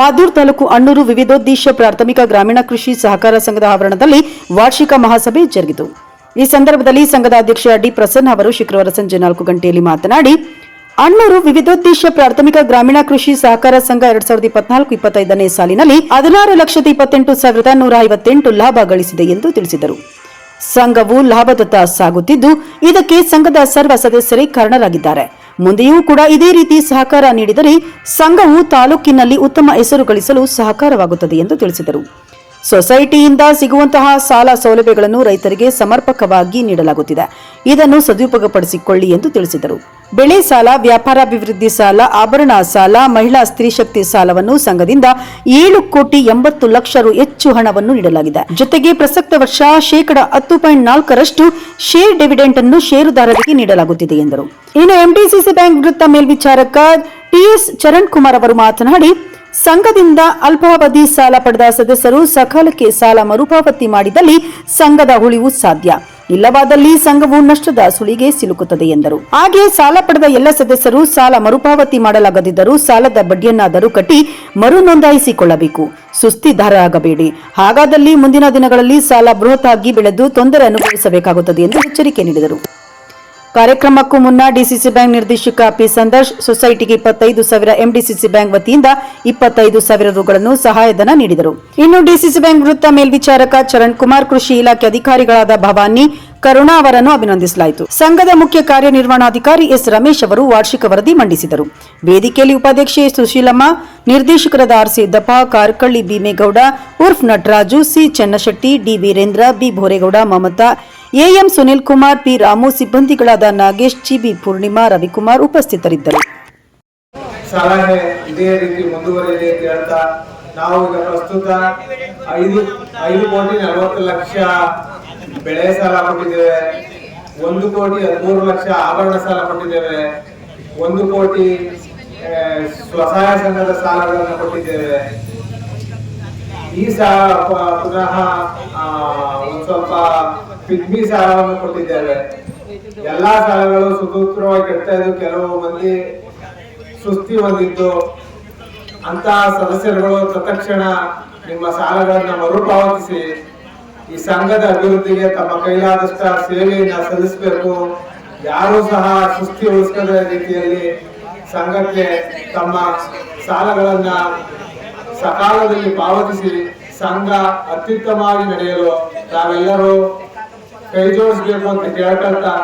ಮಾದೂರ್ ತಾಲೂಕು ಅಣ್ಣೂರು ವಿವಿಧೋದ್ದೇಶ ಪ್ರಾಥಮಿಕ ಗ್ರಾಮೀಣ ಕೃಷಿ ಸಹಕಾರ ಸಂಘದ ಆವರಣದಲ್ಲಿ ವಾರ್ಷಿಕ ಮಹಾಸಭೆ ಜರುಗಿತು. ಈ ಸಂದರ್ಭದಲ್ಲಿ ಸಂಘದ ಅಧ್ಯಕ್ಷ ಡಿ ಪ್ರಸನ್ನ ಅವರು ಶುಕ್ರವಾರ ಸಂಜೆ ನಾಲ್ಕು ಗಂಟೆಯಲ್ಲಿ ಮಾತನಾಡಿ, ಅಣ್ಣೂರು ವಿವಿಧೋದ್ದೇಶ ಪ್ರಾಥಮಿಕ ಗ್ರಾಮೀಣ ಕೃಷಿ ಸಹಕಾರ ಸಂಘ ಎರಡ್ ಸಾವಿರದ ಇಪ್ಪತ್ನಾಲ್ಕು ಇಪ್ಪತ್ತೈದನೇ ಸಾಲಿನಲ್ಲಿ ಹದಿನಾರು ಲಕ್ಷದ ಇಪ್ಪತ್ತೆಂಟು ಸಾವಿರದ ನೂರ ಐವತ್ತೆಂಟು ಲಾಭ ಗಳಿಸಿದೆ ಎಂದು ತಿಳಿಸಿದರು. ಸಂಘವು ಲಾಭದತ್ತ ಸಾಗುತ್ತಿದ್ದು, ಇದಕ್ಕೆ ಸಂಘದ ಸರ್ವ ಸದಸ್ಯರೇ ಕಾರಣರಾಗಿದ್ದಾರೆ. ಮುಂದೆಯೂ ಕೂಡ ಇದೇ ರೀತಿ ಸಹಕಾರ ನೀಡಿದರೆ ಸಂಘವು ತಾಲೂಕಿನಲ್ಲಿ ಉತ್ತಮ ಹೆಸರು ಗಳಿಸಲು ಸಹಕಾರವಾಗುತ್ತದೆ ಎಂದು ತಿಳಿಸಿದರು. ಸೊಸೈಟಿಯಿಂದ ಸಿಗುವಂತಹ ಸಾಲ ಸೌಲಭ್ಯಗಳನ್ನು ರೈತರಿಗೆ ಸಮರ್ಪಕವಾಗಿ ನೀಡಲಾಗುತ್ತಿದೆ. ಇದನ್ನು ಸದುಪಯೋಗಪಡಿಸಿಕೊಳ್ಳಿ ಎಂದು ತಿಳಿಸಿದರು. ಬೆಳೆ ಸಾಲ, ವ್ಯಾಪಾರಾಭಿವೃದ್ಧಿ ಸಾಲ, ಆಭರಣ ಸಾಲ, ಮಹಿಳಾ ಸ್ತ್ರೀ ಶಕ್ತಿ ಸಾಲವನ್ನು ಸಂಘದಿಂದ ಏಳು ಕೋಟಿ ಎಂಬತ್ತು ಲಕ್ಷ ರು ಹೆಚ್ಚು ಹಣವನ್ನು ನೀಡಲಾಗಿದೆ. ಜೊತೆಗೆ ಪ್ರಸಕ್ತ ವರ್ಷ ಶೇಕಡ ಹತ್ತು ಪಾಯಿಂಟ್ ನಾಲ್ಕರಷ್ಟು ಶೇರ್ ಡಿವಿಡೆಂಟ್ ಅನ್ನು ಷೇರುದಾರರಿಗೆ ನೀಡಲಾಗುತ್ತಿದೆ ಎಂದರು. ಇನ್ನು ಎಂಡಿಸಿಸಿ ಬ್ಯಾಂಕ್ ವೃತ್ತ ಮೇಲ್ವಿಚಾರಕ ಟಿಎಸ್ ಚರಣ್ ಕುಮಾರ್ ಅವರು ಮಾತನಾಡಿ ಸಂಘದಿಂದ ಅಲ್ಪಾವಧಿ ಸಾಲ ಪಡೆದ ಸದಸ್ಯರು ಸಕಾಲಕ್ಕೆ ಸಾಲ ಮರುಪಾವತಿ ಮಾಡಿದಲ್ಲಿ ಸಂಘದ ಉಳಿವು ಸಾಧ್ಯ. ಇಲ್ಲವಾದಲ್ಲಿ ಸಂಘವು ನಷ್ಟದ ಸುಳಿಗೆ ಸಿಲುಕುತ್ತದೆ ಎಂದರು. ಹಾಗೆ ಸಾಲ ಪಡೆದ ಎಲ್ಲ ಸದಸ್ಯರು ಸಾಲ ಮರುಪಾವತಿ ಮಾಡಲಾಗದಿದ್ದರೂ ಸಾಲದ ಬಡ್ಡಿಯನ್ನಾದರೂ ಕಟ್ಟಿ ಮರು ನೋಂದಾಯಿಸಿಕೊಳ್ಳಬೇಕು. ಸುಸ್ತಿದಾರರಾಗಬೇಡಿ ಹಾಗಾದಲ್ಲಿ ಮುಂದಿನ ದಿನಗಳಲ್ಲಿ ಸಾಲ ಬೃಹತ್ ಆಗಿ ಬೆಳೆದು ತೊಂದರೆ ಅನುಭವಿಸಬೇಕಾಗುತ್ತದೆ ಎಂದು ಎಚ್ಚರಿಕೆ ನೀಡಿದರು. ಕಾರ್ಯಕ್ರಮಕ್ಕೂ ಮುನ್ನ ಡಿಸಿಸಿ ಬ್ಯಾಂಕ್ ನಿರ್ದೇಶಕ ಪಿ ಸಂದರ್ಶ್, ಸೊಸೈಟಿಗೆ ಇಪ್ಪತ್ತೈದು ಸಾವಿರ ಎಂಡಿಸಿಸಿ ಬ್ಯಾಂಕ್ ವತಿಯಿಂದ ಇಪ್ಪತ್ತೈದು ಸಾವಿರ ರುಗಳನ್ನು ಸಹಾಯಧನ ನೀಡಿದರು. ಇನ್ನು ಡಿಸಿಸಿ ಬ್ಯಾಂಕ್ ವೃತ್ತ ಮೇಲ್ವಿಚಾರಕ ಚರಣ್ ಕುಮಾರ್ ಕೃಷಿ ಇಲಾಖೆ ಅಧಿಕಾರಿಗಳಾದ ಭವಾನಿ ಕರುಣಾ ಅವರನ್ನು ಅಭಿನಂದಿಸಲಾಯಿತು. ಸಂಘದ ಮುಖ್ಯ ಕಾರ್ಯನಿರ್ವಹಣಾಧಿಕಾರಿ ಎಸ್. ರಮೇಶ್ ಅವರು ವಾರ್ಷಿಕ ವರದಿ ಮಂಡಿಸಿದರು. ವೇದಿಕೆಯಲ್ಲಿ ಉಪಾಧ್ಯಕ್ಷೆ ಸುಶೀಲಮ್ಮ, ನಿರ್ದೇಶಕರಾದ R. Siddappa Karkalli Bhimegowda ಉರ್ಫ್ Nataraju, C. Channashetty, D. Veerendra, B. Bhoregowda, Mamata AM Sunil Kumar, P. Ramu, ಸಿಬ್ಬಂದಿಗಳಾದ Nagesh ಚಿಬಿ Purnima, Ravikumar ಉಪಸ್ಥಿತರಿದ್ದರು. ನಾವು ಈಗ ಪ್ರಸ್ತುತ ಐದು ಐದು ಕೋಟಿ ನಲವತ್ತು ಲಕ್ಷ ಬೆಳೆ ಸಾಲ ಕೊಟ್ಟಿದ್ದೇವೆ. ಒಂದು ಕೋಟಿ ಹದಿಮೂರು ಲಕ್ಷ ಆಭರಣ ಸಾಲ ಕೊಟ್ಟಿದ್ದೇವೆ. ಒಂದು ಕೋಟಿ ಸ್ವಸಹಾಯ ಸಂಘದ ಸಾಲಗಳನ್ನು ಕೊಟ್ಟಿದ್ದೇವೆ. ಈ ಸಾಲ ಪುನಃ ಸ್ವಲ್ಪ ಪಿಗ್ಮಿ ಸಾಲವನ್ನು ಕೊಟ್ಟಿದ್ದೇವೆ. ಎಲ್ಲಾ ಸಾಲಗಳು ಸುಸೂತ್ರವಾಗಿ ಕಟ್ತಾ ಇದ್ದು ಕೆಲವು ಮಂದಿ ಸುಸ್ತಿ ಹೊಂದಿದ್ದು. ಅಂತ ಸದಸ್ಯರುಗಳು ತತ್ಕ್ಷಣ ನಿಮ್ಮ ಸಾಲಗಳನ್ನ ಮರುಪಾವತಿಸಿ ಈ ಸಂಘದ ಅಭಿವೃದ್ಧಿಗೆ ತಮ್ಮ ಕೈಲಾದಷ್ಟ ಸೇವೆಯನ್ನ ಸಲ್ಲಿಸಬೇಕು. ಯಾರು ಸಹ ಸುಸ್ತಿ ಉಳಿಸದ ರೀತಿಯಲ್ಲಿ ಸಂಘಕ್ಕೆ ತಮ್ಮ ಸಾಲಗಳನ್ನ ಸಕಾಲದಲ್ಲಿ ಪಾವತಿಸಿ ಸಂಘ ಅತ್ಯುತ್ತಮವಾಗಿ ನಡೆಯಲು ತಾವೆಲ್ಲರೂ ಕೈ ಜೋಡಿಸಬೇಕು ಅಂತ ಕೇಳ್ಕೊಳ್ತಾ